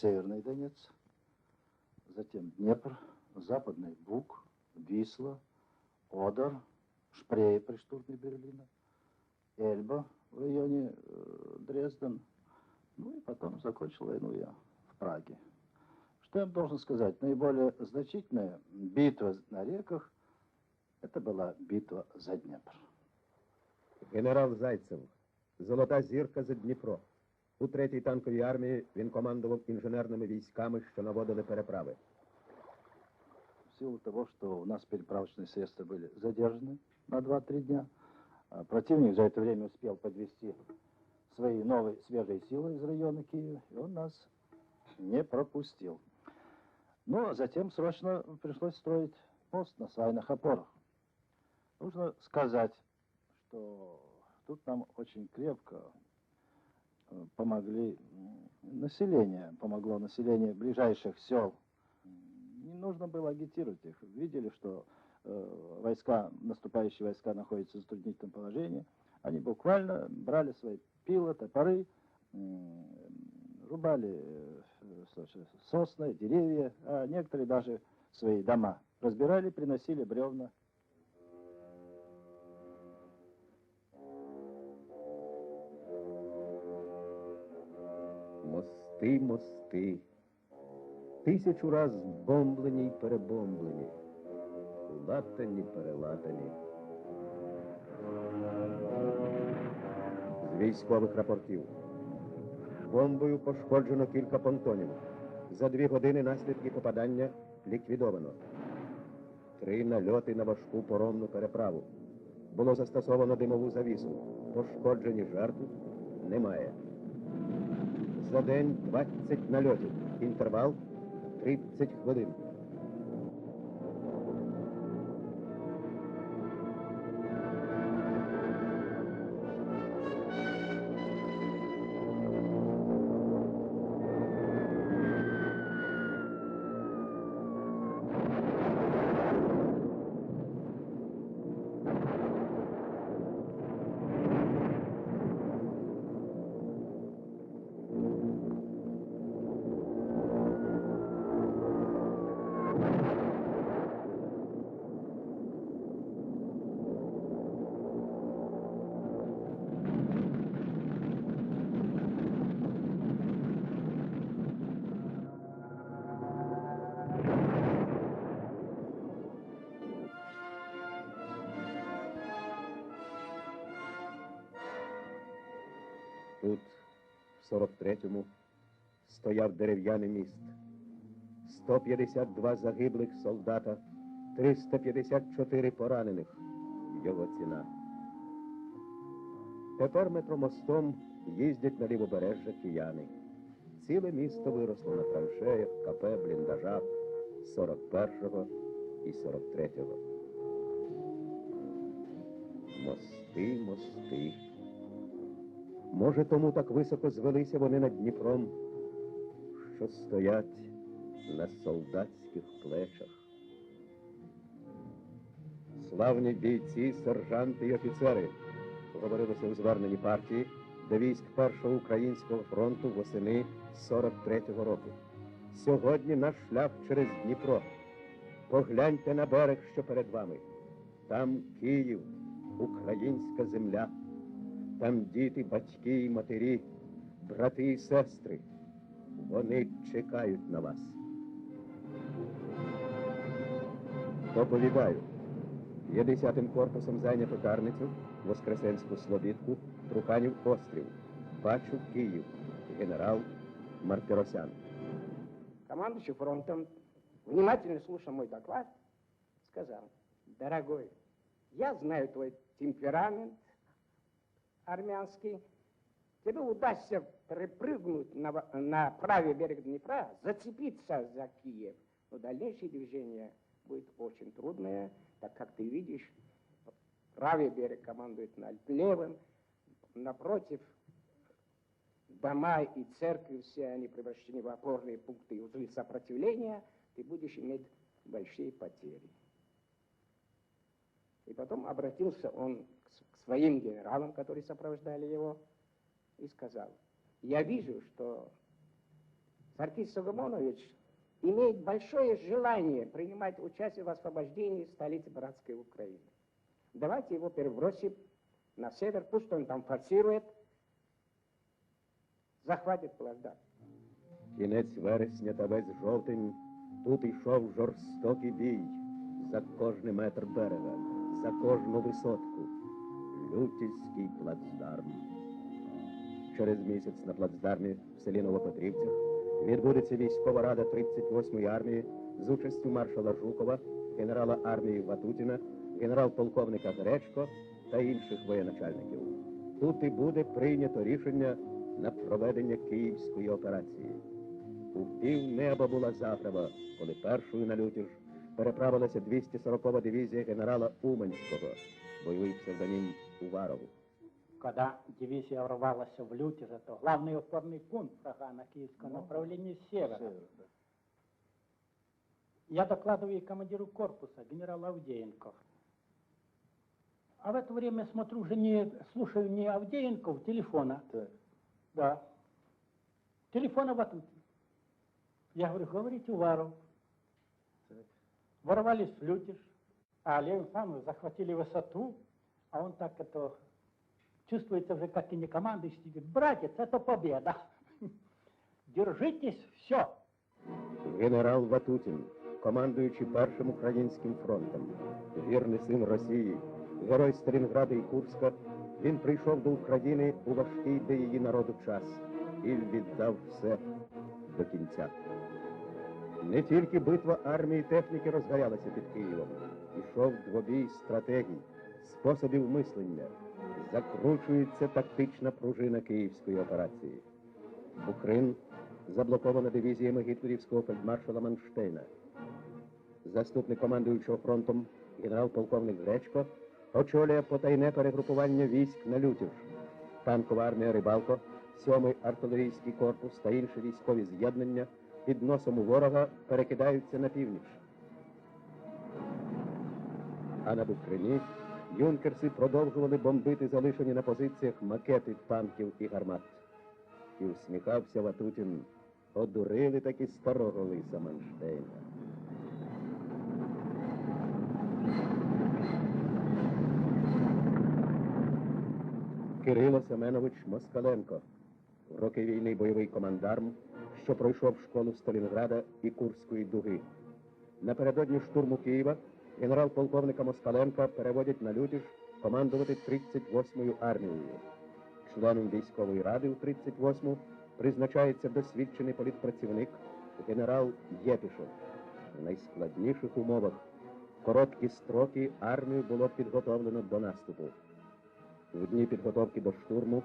Северный Донец, затем Днепр, Западный Буг, Висла, Одер, Шпрее при штурме Берлина, Эльба в районе э, Дрезден. Ну и потом закончил войну я в Праге. Что я должен сказать? Наиболее значительная битва на реках – это была битва за Днепр. Генерал Зайцев, золота зірка за Дніпро. У третій танковій армії він командував інженерними військами, що наводили переправи. В силу того, что у нас переправочные средства были задержаны на 2-3 дня, а противник за это время успел подвести свои новые свежие силы из района Киева, и он нас не пропустил. Ну, а затем срочно пришлось строить мост на свайных опорах. Нужно сказать, что тут нам очень крепко э, помогли население, помогло население ближайших сел. Не нужно было агитировать их. Видели, что э, войска, наступающие войска находятся в затруднительном положении. Они буквально брали свои пилы, топоры, м, рубали э, сосны, деревья, а некоторые даже свои дома разбирали, приносили бревна. Мости, мости. Тисячу раз бомблені й перебомблені. Латані, перелатані. З військових рапортів. Бомбою пошкоджено кілька понтонів. За дві години наслідки попадання ліквідовано. Три нальоти на важку поромну переправу. Було застосовано димову завісу. Пошкоджені жертв немає. За день 20 нальотів. Інтервал 30 хвилин. Тут, в 43-му, стояв дерев'яний міст. 152 загиблих солдата, 354 поранених. Його ціна. Тепер метромостом їздять на лівобережжя кияни. Ціле місто виросло на траншеях, кафе, бліндажах 41-го і 43-го. Мости, мости. Може, тому так високо звелися вони над Дніпром, що стоять на солдатських плечах. Славні бійці, сержанти і офіцери, говорилося у зверненні партії до військ Першого українського фронту восени 43-го року. Сьогодні наш шлях через Дніпро. Погляньте на берег, що перед вами. Там Київ, українська земля. Там діти, батьки і матері, брати і сестри. Вони чекають на вас. Доповідаю. 50-м корпусом зайнято Карницю, Воскресенську Слобідку, Труханів острів. Бачу Київ. Генерал Мартиросян. Командующий фронтом, внимательно слушая мой доклад, сказал, дорогой, я знаю твой темперамент армянский, тебе удастся припрыгнуть на, на правый берег Днепра, зацепиться за Киев, но дальнейшее движение будет очень трудное, так как ты видишь, правый берег командует над левым, напротив дома и церкви, все они превращены в опорные пункты и узлы сопротивления, ты будешь иметь большие потери. И потом обратился он своим генералам, которые сопровождали его, и сказал, я вижу, что Саркис Сугамонович имеет большое желание принимать участие в освобождении столицы братской Украины. Давайте его перебросим на север, пусть он там форсирует, захватит плацдарм. Кінець вересня та весь жовтень тут йшов жорстокий бій за кожний метр берега, за кожну висотку. Лютівський плацдарм. Через місяць на плацдармі в селі Новопетрівцях відбудеться військова рада 38-ї армії з участю маршала Жукова, генерала армії Ватутіна, генерал-полковника Гречко та інших воєначальників. Тут і буде прийнято рішення на проведення київської операції. У півнеба була заправа, коли першою на лютіж переправилася 240-та дивізія генерала Уманського, бойовий псевдонім Уваров. Когда дивизия ворвалась в Лютеже, то главный опорный пункт врага на киевском направлении с севера. Север, да. Я докладываю командиру корпуса, генералу Авдеенко. А в это время смотрю, уже не слушаю не Авдеенков телефона. Так. Да. Телефона вот тут. Я говорю, говорите, Уваров. Так. Ворвались в Лютеж, а Лев Александрович захватили высоту, а он так это чувствуется уже как и не командующий, говорит, братец, это победа. Держитесь, все. Генерал Ватутін, командуючий першим українським фронтом, вірний син Росії, герой Сталінграда і Курська, він прийшов до України у важкий для її народу час і віддав все до кінця. Не тільки битва армії і техніки розгорялася під Києвом, ішов двобій стратегій, способів мислення, закручується тактична пружина київської операції. Бухрин заблокована дивізіями гітлерівського фельдмаршала Манштейна. Заступник командуючого фронтом генерал-полковник Гречко очолює потайне перегрупування військ на Лютіж. Танкова армія Рибалко, 7-й артилерійський корпус та інші військові з'єднання під носом у ворога перекидаються на північ. А на Бухрині юнкерси продовжували бомбити залишені на позиціях макети танків і гармат. І усміхався Ватутін. Одурили таки старого лиса Манштейна. Кирило Семенович Москаленко, роки війни бойовий командарм, що пройшов школу Сталінграда і Курської дуги. Напередодні штурму Києва генерал-полковника Москаленка переводять на Лютіж командувати 38-ю армією. Членом військової ради у 38-му призначається досвідчений політпрацівник генерал Єпішев. В найскладніших умовах в короткі строки армію було підготовлено до наступу. В дні підготовки до штурму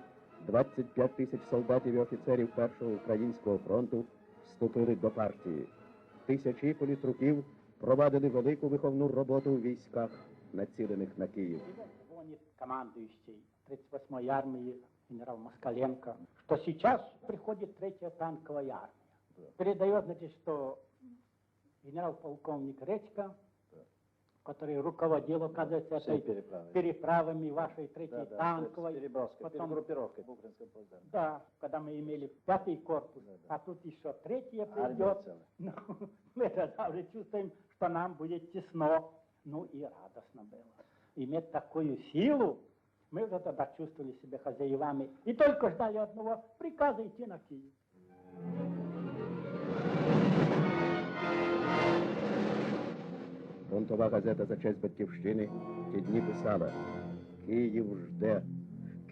25 тисяч солдатів і офіцерів Першого українського фронту вступили до партії. Тисячі політруків провадили велику виховну роботу у військах, націлених на Київ. Звонит командующий 38-й армии генерал Москаленко, що сейчас приходить третя танкова армія. Передає, значить, що генерал-полковник Речка, который руководил, оказывается, этой переправой. переправами вашей третьей Да, да, танковой. переброской, потом- перегруппировкой в Украинском плацдарме. Да, когда мы имели пятый корпус, Да, да. а тут еще третья придет. Ну, мы тогда уже чувствуем, что нам будет тесно. Ну и радостно было. Иметь такую силу, мы уже тогда чувствовали себя хозяевами. И только ждали одного приказа идти на Киев. Фронтова газета за честь батьківщини ті дні писала Київ жде,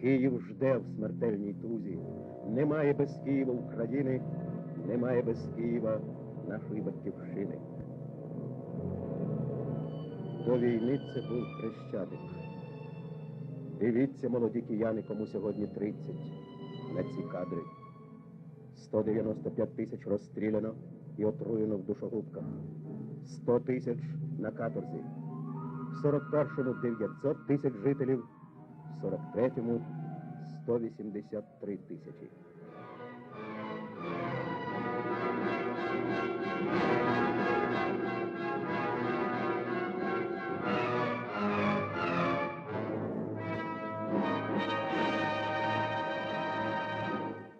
Київ жде в смертельній тузі. Немає без Києва України, немає без Києва нашої батьківщини. До війни це був хрещатик. Дивіться, молоді кияни, кому сьогодні 30 на ці кадри. 195 тисяч розстріляно і отруєно в душогубках. 100 тисяч на каторзі. В 41-му 900 тисяч жителів, в 43-му 183 тисячі.